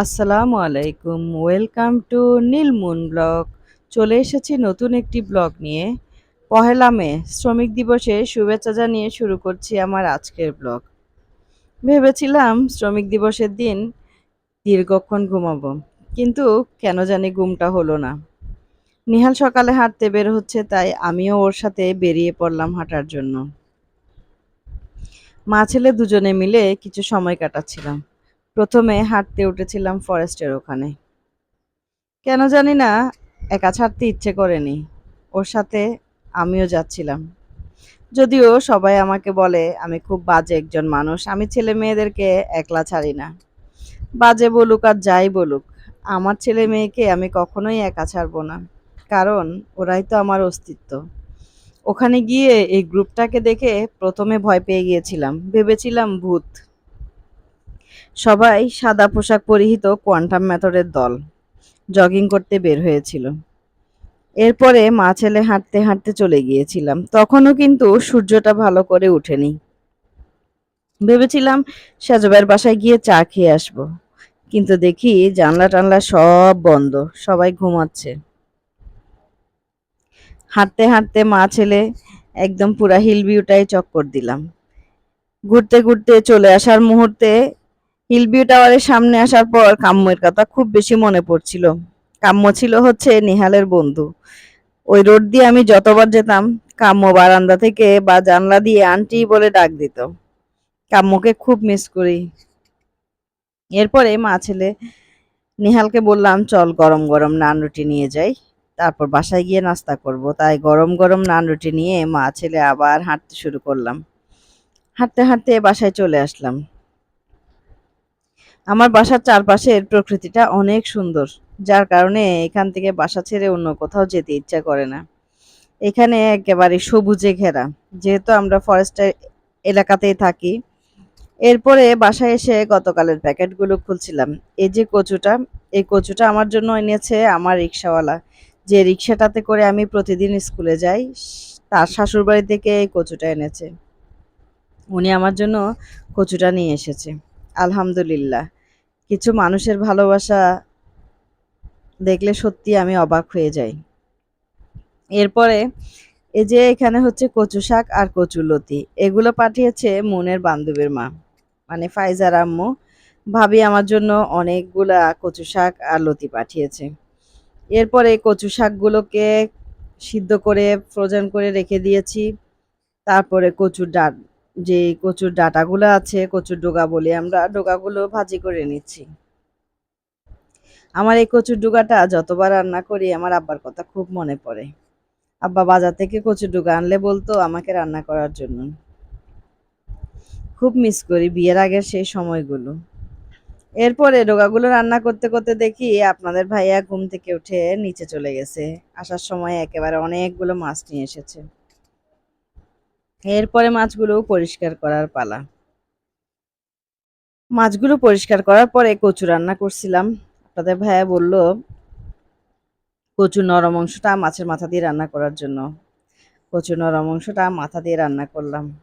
আসসালামু আলাইকুম। Welcome to নীলমুন blog চলে এসেছি নতুন একটি ব্লগ নিয়ে। পহেলা মে, শ্রমিক দিবসে শুভেচ্ছা জানিয়ে শুরু করছি আমার আজকের ব্লগ ভেবেছিলাম শ্রমিক দিবসের দিন দীর্ঘক্ষণ ঘুমাবো, কিন্তু কেন জানি ঘুমটা হলো না। নিহাল সকালে হাঁটতে বের হচ্ছে, তাই আমিও ওর সাথে বেরিয়ে পড়লাম হাঁটার জন্য। মা ছেলে দুজনে মিলে কিছু সময় কাটাচ্ছিলাম। প্রথমে হাঁটতে উঠেছিলাম ফরেস্টের ওখানে। কেন জানি না, একা ছাড়তে ইচ্ছে করেনি। ওর সাথে আমিও যাচ্ছিলাম। যদিও সবাই আমাকে বলে, আমি খুব বাজে একজন মানুষ, আমি ছেলে মেয়েদেরকে একলা ছাড়ি না। বাজে বলুক আর যাই বলুক, আমার ছেলে মেয়েকে আমি কখনোই একা ছাড়বো না। কারণ ওরাই তো আমার অস্তিত্ব। ওখানে গিয়ে এই গ্রুপটাকে দেখে প্রথমে ভয় পেয়ে গিয়েছিলাম। ভেবেছিলাম, ভূত সবাই সাদা পোশাক পরিহিত কোয়ান্টাম মেথডের দল। জগিং করতে বের হয়েছিল। এরপরে মা ছেলে হাঁটতে হাঁটতে চলে গিয়েছিলাম। তখনও কিন্তু সূর্যটা ভালো করে উঠেনি। ভেবেছিলাম সাজবের বাসায় গিয়ে চা খেয়ে আসব। কিন্তু দেখি জানলা টানলা সব বন্ধ, সবাই ঘুমাচ্ছে। হাঁটতে হাঁটতে মা ছেলে একদম পুরা হিল ভিউটাই চক্কর দিলাম। ঘুরতে ঘুরতে চলে আসার মুহূর্তে হিল ভিউ টাওয়ারের সামনে আসার পর কাম্যের কথা খুব বেশি মনে পড়ছিল। কাম্য ছিল হচ্ছে নিহালের বন্ধু। ওই রোড দিয়ে আমি যতবার যেতাম, কাম্য বারান্দা থেকে বা জানলা দিয়ে আন্টি বলে ডাক দিত। কাম্যকে খুব মিস করি। এরপরে মা ছেলে নিহালকে বললাম, চল গরম গরম নান রুটি নিয়ে যাই। তারপর বাসায় গিয়ে নাস্তা করব। তাই গরম গরম নান রুটি নিয়ে মা ছেলে আবার হাঁটতে শুরু করলাম। হাঁটতে হাঁটতে বাসায় চলে আসলাম। আমার বাসার চারপাশের প্রকৃতিটা অনেক সুন্দর, যার কারণে এখান থেকে বাসা ছেড়ে অন্য কোথাও যেতে ইচ্ছা করে না। এখানে একেবারে সবুজে ঘেরা, যেহেতু আমরা ফরেস্টের এলাকাতেই থাকি। এরপরে বাসায় এসে গতকালের প্যাকেটগুলো খুলছিলাম। এই যে কচুটা, এই কচুটা আমার জন্য এনেছে আমার রিক্সাওয়ালা। যে রিক্সাটাতে করে আমি প্রতিদিন স্কুলে যাই, তার শ্বশুরবাড়ি থেকে এই কচুটা এনেছে। উনি আমার জন্য কচুটা নিয়ে এসেছে। আলহামদুলিল্লাহ। কিছু মানুষের ভালোবাসা দেখলে সত্যি আমি অবাক হয়ে যাই। এরপরে এই যে এখানে হচ্ছে কচু শাক আর কচু লতি, এগুলো পাঠিয়েছে মনের বান্ধবীর মা মানে ফাইজার আম্মু। ভাবি আমার জন্য অনেকগুলা কচু শাক আর লতি পাঠিয়েছে। এরপরে কচু শাকগুলোকে সিদ্ধ করে ফ্রোজেন করে রেখে দিয়েছি। তারপরে কচুর ডাট যে কচুর ডাটাগুলো আছে, কচুর ডোগা বলি আমরা, ডোগাগুলো ভাজি করে নিচ্ছি। আমার এই কচুর ডোগাটা যতবার রান্না করি, আমার আব্বার কথা খুব মনে পড়ে। আব্বা বাজার থেকে কচুর ডুগা আনলে বলতো আমাকে রান্না করার জন্য। খুব মিস করি বিয়ের আগের সেই সময়গুলো। এরপরে ডোগাগুলো রান্না করতে করতে দেখি আপনাদের ভাইয়া ঘুম থেকে উঠে নিচে চলে গেছে। আসার সময় একেবারে অনেকগুলো মাছ নিয়ে এসেছে। এরপরে মাছগুলো পরিষ্কার করার পালা। মাছগুলো পরিষ্কার করার পরে কচু রান্না করছিলাম। আপনাদের ভাইয়া বলল, কচু নরম অংশটা মাছের মাথা দিয়ে রান্না করার জন্য। কচু নরম অংশটা মাথা দিয়ে রান্না করলাম।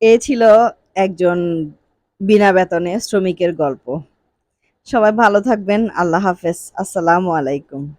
এ ছিল একজন বিনা বেতনে শ্রমিকের গল্প। সবাই ভালো থাকবেন, আল্লাহ হাফেজ। আসসালামু আলাইকুম।